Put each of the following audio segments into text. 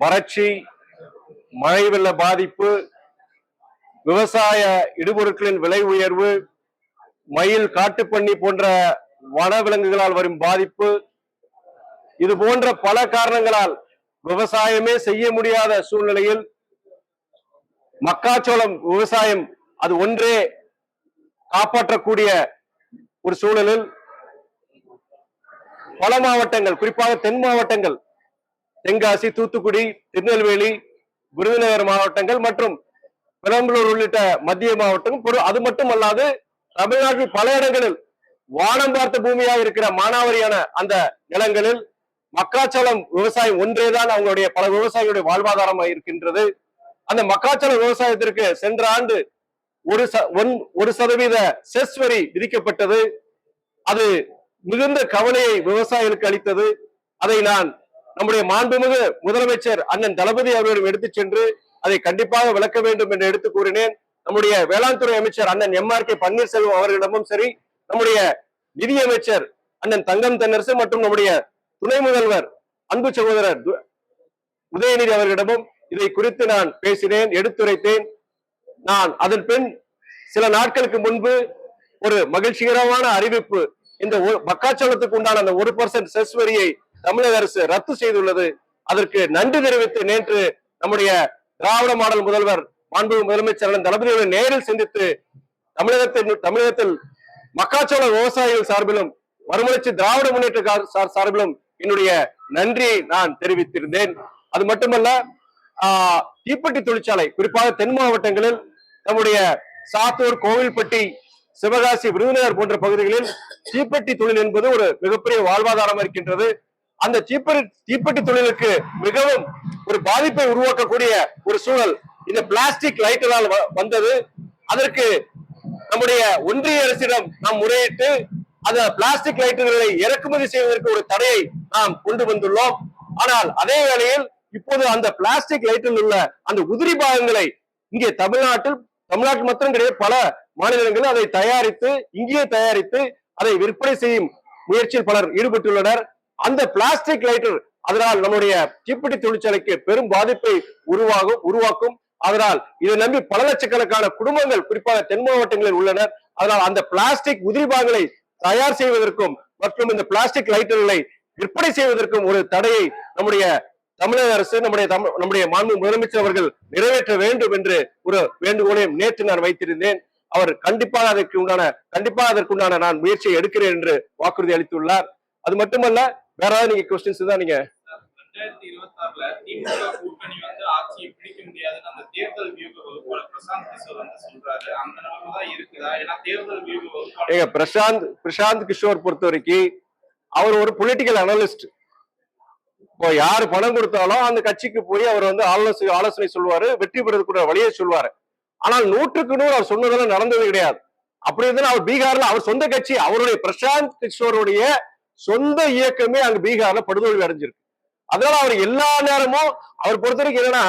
வறட்சி மழை வெள்ள பாதிப்பு விவசாய இடுபொருட்களின் விலை உயர்வு மயில் காட்டுப்பன்னி போன்ற வனவிலங்குகளால் வரும் பாதிப்பு இது போன்ற பல காரணங்களால் விவசாயமே செய்ய முடியாத சூழ்நிலையில் மக்காச்சோளம் விவசாயம் அது ஒன்றே காப்பாற்றக்கூடிய ஒரு சூழலில் பல மாவட்டங்கள் குறிப்பாக தென் மாவட்டங்கள் தென்காசி தூத்துக்குடி திருநெல்வேலி விருதுநகர் மாவட்டங்கள் மற்றும் பெரம்பலூர் உள்ளிட்ட மத்திய மாவட்டம் அது மட்டுமல்லாது தமிழ்நாட்டில் பல இடங்களில் வானம் பார்த்த பூமியாக இருக்கிற மானாவாரியான அந்த நிலங்களில் மக்காச்சோளம் விவசாயம் ஒன்றேதான் அவங்களுடைய பல விவசாயிகளுடைய வாழ்வாதாரமாக இருக்கின்றது. அந்த மக்காச்சோளம் விவசாயத்திற்கு சென்ற ஆண்டு ஒரு ஒன்- ஒரு சதவீத செஸ் வரி விதிக்கப்பட்டது. அது மிகுந்த கவலையை விவசாயிகளுக்கு அளித்தது. அதை நான் நம்முடைய மாண்புமிகு முதலமைச்சர் அண்ணன் தளபதி அவர்களிடம் எடுத்துச் சென்று அதை கண்டிப்பாக விளக்க வேண்டும் என்று எடுத்து கூறினேன். நம்முடைய வேளாண் துறை அமைச்சர் அண்ணன் எம் ஆர் கே பன்னீர்செல்வம் அவர்களிடமும் சரி நம்முடைய நிதியமைச்சர் அண்ணன் தங்கம் தென்னரசு மற்றும் நம்முடைய துணை முதல்வர் அன்பு சகோதரர் து- உதயநிதி அவர்களிடமும் இதை குறித்து நான் பேசினேன் எடுத்துரைத்தேன். நான் அதன் பின் சில நாட்களுக்கு முன்பு ஒரு மகிழ்ச்சிகரமான அறிவிப்பு இந்த ஒரு- மக்காச்சோளத்துக்கு உண்டான அந்த ஒரு பர்சன்ட் செஸ் வரியை தமிழக அரசு ரத்து செய்துள்ளது. அதற்கு நன்றி தெரிவித்து நேற்று நம்முடைய திராவிட மாடல் முதல்வர் மாண்பு முதலமைச்சர் தளபதியுடன் தளபதியோடு நேரில் சந்தித்து தமிழகத்தில் தமிழகத்தில் மக்காச்சோள விவசாயிகள் சார்பிலும் மறுமலர்ச்சி திராவிட முன்னேற்ற சார் சார்பிலும் என்னுடைய நன்றியை நான் தெரிவித்திருந்தேன். அது மட்டுமல்ல ஆஹ், தீப்பெட்டி தொழிற்சாலை குறிப்பாக தென் மாவட்டங்களில் நம்முடைய சாத்தூர் கோவில்பட்டி சிவகாசி விருதுநகர் போன்ற பகுதிகளில் தீப்பெட்டி தொழில் என்பது ஒரு மிகப்பெரிய வாழ்வாதாரம் இருக்கின்றது. அந்த தீப்பெரு தீப்பெட்டி தொழிலுக்கு மிகவும் ஒரு பாதிப்பை உருவாக்கக்கூடிய ஒரு சூழல். இந்த பிளாஸ்டிக் லைட்டினால் வ- வந்தது. அதற்கு நம்முடைய ஒன்றிய அரசிடம் நாம் முறையிட்டு அந்த பிளாஸ்டிக் லைட்டுகளை இறக்குமதி செய்வதற்கு ஒரு தடையை நாம் கொண்டு வந்துள்ளோம். ஆனால் அதே வேளையில் இப்போது அந்த பிளாஸ்டிக் லைட்டில் உள்ள அந்த உதிரி பாகங்களை இங்கே தமிழ்நாட்டில் தமிழ்நாட்டில் மட்டும் கிடையாது பல மாநிலங்களில் அதை தயாரித்து இங்கேயே தயாரித்து அதை விற்பனை செய்யும் முயற்சியில் பலர் ஈடுபட்டுள்ளனர். அந்த பிளாஸ்டிக் லைட்டர் அதனால் நம்முடைய தீப்பெட்டி தொழிற்சாலைக்கு பெரும் பாதிப்பை உருவாகும் உருவாக்கும். அதனால் இதை நம்பி பல லட்சக்கணக்கான குடும்பங்கள் குறிப்பாக தென் மாவட்டங்களில் உள்ளனர் அதனால் அந்த பிளாஸ்டிக் உதிரி பாகங்களை தயார் செய்வதற்கும் மற்றும் இந்த பிளாஸ்டிக் லைட்டர்களை விற்பனை செய்வதற்கும் ஒரு தடையை நம்முடைய தமிழக அரசு நம்முடைய தமிழ் நம்முடைய மாண்பு முதலமைச்சர் அவர்கள் நிறைவேற்ற வேண்டும் என்று ஒரு வேண்டுகோளையும் நேற்று நான் வைத்திருந்தேன். அவர் கண்டிப்பாக அதற்கு உண்டான கண்டிப்பாக அதற்குண்டான நான் முயற்சியை எடுக்கிறேன் என்று வாக்குறுதி அளித்துள்ளார். அது மட்டுமல்ல வேற ஏதாவது நீங்க கொஸ்டின்ஸ் தான் நீங்க. ரெண்டாயிரத்தி இருபத்தி ஆறுல திமுக கூட்டணி வந்து ஆட்சியை பிடிக்க முடியாதுன்னு அந்த தேர்தல் வியூக வகுப்பாளர் பிரசாந்த் கிஷோர் வந்து சொல்றாரு. அந்த நிலைமை தான் இருக்குதா? ஏன்னா தேர்தல் வியூக வகுப்பாளர் ஏங்க பிரசாந்த் பிரசாந்த் கிஷோர் பொறுத்த வரைக்கும் அவர் ஒரு பொலிட்டிக்கல் அனலிஸ்ட் இப்போ யாரு பணம் கொடுத்தாலும் அந்த கட்சிக்கு போய் அவர் வந்து ஆலோசனை ஆலோசனை சொல்லுவாரு வெற்றி பெறதுக்குள்ள வழியை சொல்லுவாரு. ஆனால் நூற்றுக்கு நூறு அவர் சொன்னதெல்லாம் நடந்தது கிடையாது. அப்படி இருந்தாலும் அவர் பீகார்ல அவர் சொந்த கட்சி அவருடைய பிரசாந்த் கிஷோருடைய சொந்த இயக்கமே அங்க பீகார்ல படுதோல்வி அடைஞ்சிருக்கு. அதனால அவர் எல்லா நேரமும் அவர் பொறுத்த வரைக்கும் என்னன்னா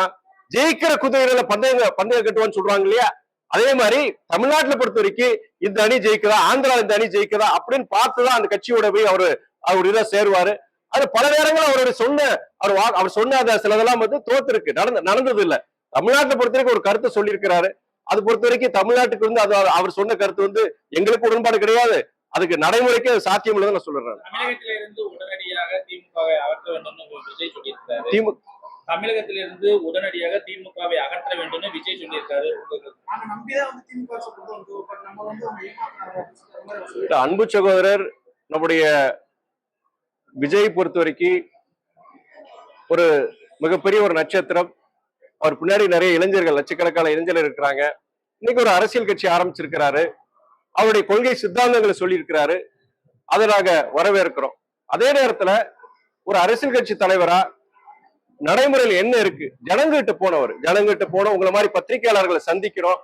ஜெயிக்கிற குதிரைகளை பந்தயம் பந்தயம் கட்டுவான்னு சொல்றாங்க இல்லையா? அதே மாதிரி தமிழ்நாட்டுல பொறுத்த வரைக்கும் இந்த அணி ஜெயிக்குதா ஆந்திரா இந்த அணி ஜெயிக்குதா அப்படின்னு பார்த்துதான் அந்த கட்சியோட போய் அவரு அவர் இதை சேருவாரு. அது பல நேரங்கள் அவருடைய சொன்ன அவர் அவர் சொன்ன அந்த சிலதெல்லாம் வந்து தோத்துருக்கு. நடந்த நடந்தது இல்ல தமிழ்நாட்டை பொறுத்த வரைக்கும் ஒரு கருத்தை சொல்லியிருக்கிறாரு. அது பொறுத்த வரைக்கும் தமிழ்நாட்டுக்கு வந்து அது அவர் சொன்ன கருத்து வந்து எங்களுக்கு உடன்பாடு கிடையாது. அதுக்கு நடைமுறைக்கு அது சாத்தியம் இல்லைன்னு நான் சொல்றேன். தமிழகத்திலிருந்து உடனடியாக திமுகவை அகற்ற வேண்டும்னு விஜய் சொல்லியிருக்காரு. திமுக தமிழகத்திலிருந்து உடனடியாக திமுகவை அகற்ற வேண்டும்னு விஜய் சொல்லியிருக்காரு. திமுக இல்ல, அன்பு சகோதரர் நம்முடைய விஜய் பொறுத்த வரைக்கும் ஒரு மிகப்பெரிய ஒரு நட்சத்திரம். அவர் பின்னாடி நிறைய இளைஞர்கள் லட்சக்கணக்கான இளைஞர்கள் இருக்கிறாங்க. இன்னைக்கு ஒரு அரசியல் கட்சி ஆரம்பிச்சிருக்கிறாரு. அவருடைய கொள்கை சித்தாந்தங்களை சொல்லியிருக்கிறாரு. அதை நாங்க வரவேற்கிறோம். அதே நேரத்துல ஒரு அரசியல் கட்சி தலைவரா நடைமுறையில் என்ன இருக்கு? ஜனங்கிட்ட போனவர். ஜனங்கிட்ட போன உங்களை மாதிரி பத்திரிகையாளர்களை சந்திக்கிறோம்.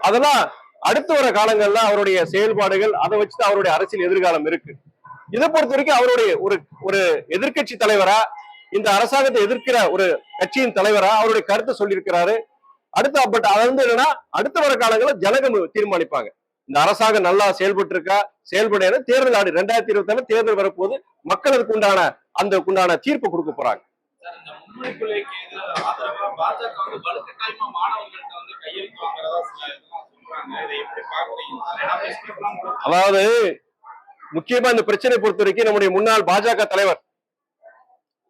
அதெல்லாம் அடுத்து வர காலங்கள்ல அவருடைய செயல்பாடுகள் அதை வச்சுதான் அவருடைய அரசியல் எதிர்காலம் இருக்கு. இதை பொறுத்த வரைக்கும் அவருடைய ஒரு ஒரு எதிர்க்கட்சி தலைவரா இந்த அரசாங்கத்தை எதிர்க்கிற ஒரு கட்சியின் தலைவரா அவருடைய கருத்தை சொல்லியிருக்கிறாரு. அடுத்த பட் அது வந்து என்னன்னா அடுத்த வர காலங்களில் ஜனகம் தீர்மானிப்பாங்க. இந்த அரசாங்கம் நல்லா செயல்பட்டு இருக்கா செயல்பட தேர்தல் ஆடு ரெண்டாயிரத்தி இருபத்தி தேர்தல் வரப்போது மக்களுக்கு உண்டான அந்த உண்டான தீர்ப்பு கொடுக்க போறாங்க. அதாவது முக்கியமா இந்த பிரச்சனை பொறுத்த வரைக்கும் நம்முடைய முன்னாள் பாஜக தலைவர்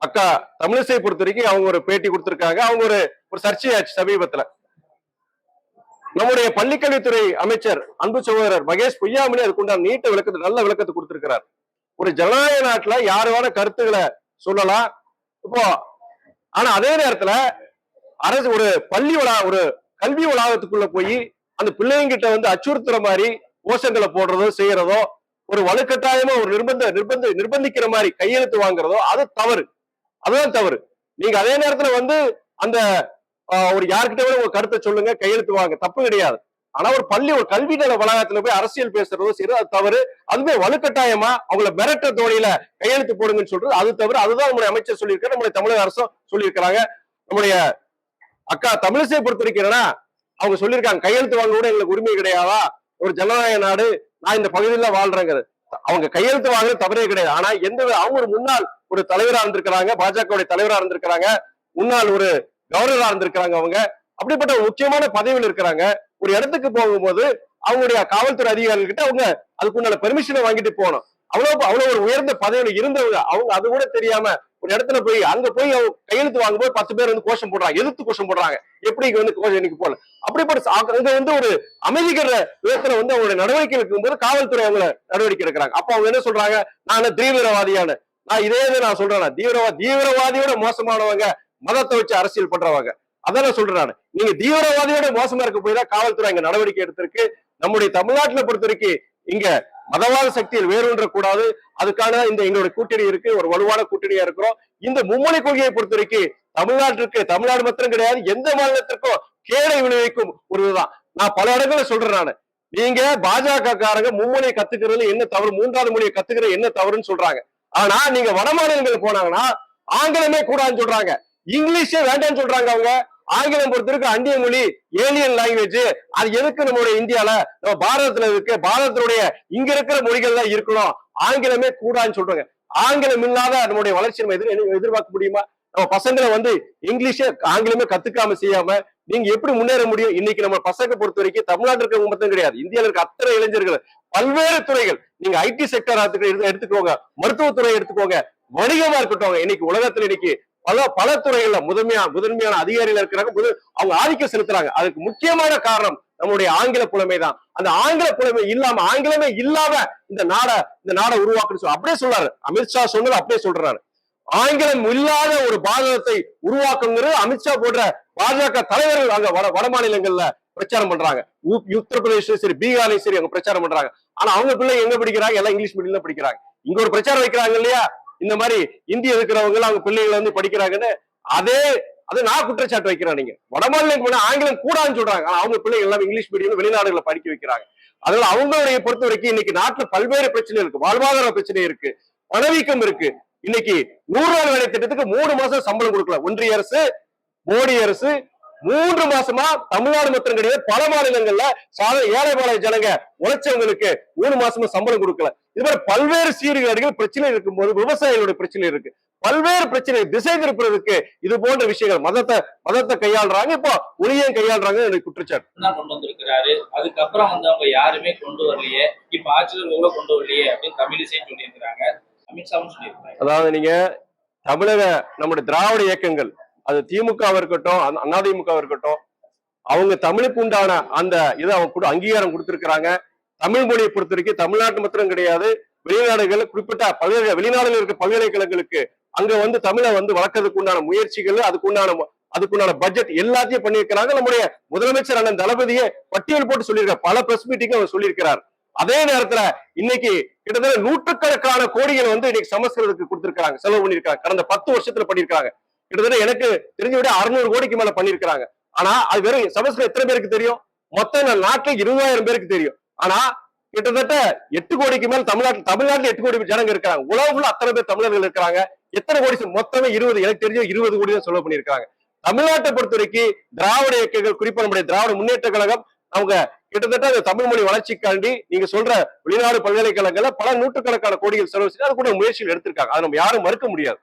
அக்கா தமிழிசை பொறுத்த வரைக்கும் அவங்க ஒரு பேட்டி கொடுத்திருக்காங்க. அவங்க ஒரு ஒரு சர்ச்சையாச்சு சமீபத்துல. நம்முடைய பள்ளிக்கல்வித்துறை அமைச்சர் அன்பு சகோதரர் மகேஷ் பொய்யாமணி அதுக்குண்டான நீட்ட விளக்கத்தை நல்ல விளக்கத்தை கொடுத்திருக்கிறார். ஒரு ஜனநாயக நாட்டுல யாருவான கருத்துக்களை சொல்லலாம். இப்போ ஆனா அதே நேரத்துல அரசு ஒரு பள்ளி வளா ஒரு கல்வி வளாகத்துக்குள்ள போய் அந்த பிள்ளைங்கிட்ட வந்து அச்சுறுத்துற மாதிரி கோஷங்களை போடுறதோ செய்யறதோ ஒரு வலுக்கட்டாயமா ஒரு நிர்பந்த நிர்பந்த நிர்பந்திக்கிற மாதிரி கையெழுத்து வாங்குறதோ அது தவறு. அதுதான் தவறு. நீங்க அதே நேரத்துல வந்து அந்த ஒரு யார்கிட்ட ஒரு கருத்தை சொல்லுங்க கையெழுத்து வாங்க. தப்பு கிடையாது. ஆனா ஒரு பள்ளி ஒரு கல்வி நல வளாகத்துல போய் அரசியல் பேசுறதோ சரி அது தவறு. அதுவே வலுக்கட்டாயமா அவங்கள மிரட்ட தோழியில கையெழுத்து போடுங்கன்னு சொல்றது அது தவிர அதுதான் நம்முடைய அமைச்சர் சொல்லியிருக்காரு நம்முடைய தமிழக அரசும் சொல்லியிருக்கிறாங்க. நம்முடைய அக்கா தமிழிசை பொறுத்த வரைக்கும் அவங்க சொல்லியிருக்காங்க கையெழுத்து வாங்க கூட எங்களுக்கு உரிமை கிடையாதா? ஒரு ஜனநாயக நாடு நான் இந்த பகுதியில வாழ்றேங்கிறது. அவங்க கையெழுத்து வாங்குறது தவறே கிடையாது. ஆனா எந்த அவங்க ஒரு முன்னாள் ஒரு தலைவரா இருந்திருக்கிறாங்க பாஜகவுடைய தலைவரா இருந்திருக்கிறாங்க. முன்னாள் ஒரு கவர்னரா இருந்திருக்கிறாங்க அவங்க. அப்படிப்பட்ட முக்கியமான பதவியில் இருக்கிறாங்க. ஒரு இடத்துக்கு போகும்போது அவங்களுடைய காவல்துறை அதிகாரிகள் கிட்ட அவங்க அதுக்குண்டான பெர்மிஷனை வாங்கிட்டு போகணும். அவ்வளவு அவ்வளவு ஒரு உயர்ந்த பதவியில இருந்தவங்க அவங்க அது கூட தெரியாம ஒரு இடத்துல போய் அங்க போய் அவங்க கையெழுத்து வாங்கும்போது பத்து பேர் வந்து கோஷம் போடுறாங்க எதிர்த்து கோஷம் போடுறாங்க. எப்படி இங்க வந்து கோஷம் இன்னைக்கு போல அப்படிப்பட்ட அங்க வந்து ஒரு அமைதிக்கிற விதத்துல வந்து அவங்களுடைய நடவடிக்கை இருக்கும்போது காவல்துறை அவங்கள நடவடிக்கை எடுக்கிறாங்க. அப்ப அவங்க என்ன சொல்றாங்க? நான் தீவிரவாதியான? நான் இதே நான் சொல்றேன். தீவிரவாதி தீவிரவாதியோட மோசமானவங்க. மதத்தை வச்சு அரசியல் பண்றவங்க. அதான் நான். சொல்றேன் நீங்க தீவிரவாதியோட மோசமா இருக்க போய் தான் காவல்துறை இங்க நடவடிக்கை எடுத்திருக்கு. நம்முடைய தமிழ்நாட்டில் பொறுத்த வரைக்கும் இங்க மதவாத சக்தியில் வேறுன்ற கூடாது. அதுக்கான இந்த எங்களுடைய கூட்டணி இருக்கு. ஒரு வலுவான கூட்டணியா இருக்கிறோம். இந்த மும்மொழி கொள்கையை பொறுத்த வரைக்கும் தமிழ்நாட்டிற்கு தமிழ்நாடு மாத்திரம் கிடையாது. எந்த மாநிலத்திற்கும் கேடை விளைவிக்கும் ஒரு இதுதான். நான் பல இடங்களில் சொல்றேன் நான். நீங்க பாஜக காரங்க மும்மொழியை கத்துக்கிறது என்ன தவறு? மூன்றாவது மொழியை கத்துக்கிறது என்ன தவறுன்னு சொல்றாங்க. ஆனா நீங்க வட மாநிலங்கள் போனாங்கன்னா ஆங்கிலமே கூடாதுன்னு சொல்றாங்க. இங்கிலீஷே வேண்டாம்னு சொல்றாங்க அவங்க. ஆங்கிலம் பொறுத்திருக்கு அந்நிய மொழி ஏலியன் லாங்குவேஜ் அது எதுக்கு நம்மளுடைய இந்தியால? நம்ம பாரதத்துல இருக்கு. பாரதத்தினுடைய இங்க இருக்கிற மொழிகள் தான் இருக்கணும். ஆங்கிலமே கூடாதுன்னு சொல்றாங்க. ஆங்கிலம் இல்லாத நம்முடைய வளர்ச்சி நம்ம எதிர் எதிர்பார்க்க முடியுமா? நம்ம பசங்களை வந்து இங்கிலீஷே ஆங்கிலமே கத்துக்காம செய்யாம நீங்க எப்படி முன்னேற முடியும்? இன்னைக்கு நம்ம பசங்க பொறுத்த வரைக்கும் தமிழ்நாட்டில் இருக்க மட்டும் கிடையாது. இந்தியாவில் இருக்க அத்தனை இளைஞர்கள் பல்வேறு துறைகள். நீங்க ஐடி செக்டர் எடுத்துக்கோங்க. மருத்துவத்துறை எடுத்துக்கோங்க. வணிகமா இருக்கட்டும் இன்னைக்கு உலகத்துல இன்னைக்கு பல பல துறைகள்ல முதன்மையா முதன்மையான அதிகாரிகள் இருக்கிறாங்க. அவங்க ஆதிக்கம் செலுத்துறாங்க. அதுக்கு முக்கியமான காரணம் நம்முடைய ஆங்கில புலமை தான். அந்த ஆங்கில புலமை இல்லாம ஆங்கிலமே இல்லாம இந்த நாட இந்த நாட உருவாக்குன்னு அப்படியே சொல்றாரு. அமித்ஷா சொன்னது அப்படியே சொல்றாரு. ஆங்கிலம் இல்லாத ஒரு பாரதத்தை உருவாக்குங்கிறது அமித்ஷா போன்ற பாஜக தலைவர்கள் அங்க வட வட மாநிலங்கள்ல பிரச்சாரம் பண்றாங்க. உத்தரப்பிரதேசம் சரி பீகாரையும் சரி அவங்க பிரச்சாரம் பண்றாங்க. ஆனா அவங்க பிள்ளை எங்க படிக்கிறாங்க? எல்லாம் இங்கிலீஷ் மீடியம் படிக்கிறாங்க. இங்க ஒரு பிரச்சாரம் வைக்கிறாங்க இல்லையா? இந்த மாதிரி இந்திய இருக்கிறவங்க அவங்க பிள்ளைகளை வந்து படிக்கிறாங்கன்னு அதே அது நான் குற்றச்சாட்டு வைக்கிறேன் நீங்க. வடமாநிலம் போனா ஆங்கிலம் கூடாதுன்னு சொல்றாங்க. ஆனா அவங்க பிள்ளைங்க எல்லாம் இங்கிலீஷ் மீடியம் வெளிநாடுகளை படிக்க வைக்கிறாங்க. அதனால அவங்களுடைய பொறுத்த வரைக்கும் இன்னைக்கு நாட்டுல பல்வேறு பிரச்சனை இருக்கு. வாழ்வாதார பிரச்சனை இருக்கு. பணவீக்கம் இருக்கு. இன்னைக்கு நூறு நாள் வேலை திட்டத்துக்கு மூணு மாசம் சம்பளம் கொடுக்கல. ஒன்றிய அரசு மோடி அரசு மூன்று மாசமா தமிழ்நாடு மாத்திரம் கிடையாது. பல மாநிலங்கள்ல சாதாரண ஏழை பாளைய ஜனங்க உழைச்சவங்களுக்கு மூணு மாசமா சம்பளம் கொடுக்கல. இது மாதிரி பல்வேறு சீர்கேடுகள் பிரச்சனை இருக்கும்போது விவசாயிகளுடைய பிரச்சனை இருக்கு. பல்வேறு பிரச்சனை திசை திருப்புறதுக்கு இது போன்ற விஷயங்கள் மதத்தை மதத்தை கையாளுறாங்க. இப்போ மொழியையும் கையாளுறாங்க எனக்கு குற்றச்சாட்டு. கொண்டு வந்திருக்கிறாரு? அதுக்கப்புறம் வந்து அவங்க யாருமே கொண்டு வரலையே. இப்ப ஆட்சியர் கூட கொண்டு வரலையே அப்படின்னு தமிழிசையும் சொல்லியிருக்கிறாங்க. அமித்ஷாவும் சொல்லியிருக்காங்க அதாவது நீங்க தமிழக நம்முடைய திராவிட இயக்கங்கள் அது திமுக இருக்கட்டும் அ- அதிமுக இருக்கட்டும் அவங்க தமிழுக்கு உண்டான அந்த இதை அவங்க கூட அங்கீகாரம் கொடுத்திருக்கிறாங்க. தமிழ் மொழியை பொறுத்த வரைக்கும் தமிழ்நாட்டு மாத்திரம் கிடையாது. வெளிநாடுகள் குறிப்பிட்ட பல்கலை வெளிநாடுகள் இருக்க பல்கலைக்கழகங்களுக்கு அங்க வந்து தமிழை வந்து வளர்க்கறதுக்கு உண்டான முயற்சிகள் அதுக்கு உண்டான அதுக்குண்டான பட்ஜெட் எல்லாத்தையும் பண்ணியிருக்கிறாங்க. நம்முடைய முதலமைச்சர் அண்ணன் தளபதியே பட்டியல் போட்டு சொல்லியிருக்கார் பல பிரஸ் மீட்டிங் அவர் சொல்லியிருக்கிறார். அதே நேரத்துல இன்னைக்கு கிட்டத்தட்ட நூற்றுக்கணக்கான கோடிகள் வந்து இன்னைக்கு சமஸ்கிருதத்துக்கு கொடுத்திருக்காங்க செலவு பண்ணியிருக்காங்க கடந்த பத்து வருஷத்துல பண்ணியிருக்காங்க கிட்டத்தட்ட எனக்கு தெரிஞ்ச விட அறுநூறு கோடிக்கு மேல பண்ணிருக்காங்க ஆனா அது வெறும் சமஸ்கிருதம் எத்தனை பேருக்கு தெரியும்? மொத்தம் இந்த நாட்டுல இருபதாயிரம் பேருக்கு தெரியும். ஆனா கிட்டத்தட்ட எட்டு கோடிக்கு மேல தமிழ்நாட்டில் தமிழ்நாட்டில் எட்டு கோடி ஜனங்க இருக்காங்க உலகம் அத்தனை பேர் தமிழர்கள் இருக்கிறாங்க. எத்தனை கோடி மொத்தமே இருபது எனக்கு தெரிஞ்ச இருபது கோடி தான் செலவு பண்ணியிருக்காங்க தமிழ்நாட்டை பொறுத்த வரைக்கும் திராவிட இயக்கங்கள் குறிப்பா நம்முடைய திராவிட முன்னேற்ற கழகம் அவங்க கிட்டத்தட்ட அந்த தமிழ் மொழி வளர்ச்சிக்காண்டி நீங்க சொல்ற வெளிநாடு பல்கலைக்கழகங்கள்ல பல நூற்றுக்கணக்கான கோடிகள் செலவு செய்து அது கூட முயற்சிகள் எடுத்திருக்காங்க. அதை நம்ம யாரும் மறுக்க முடியாது.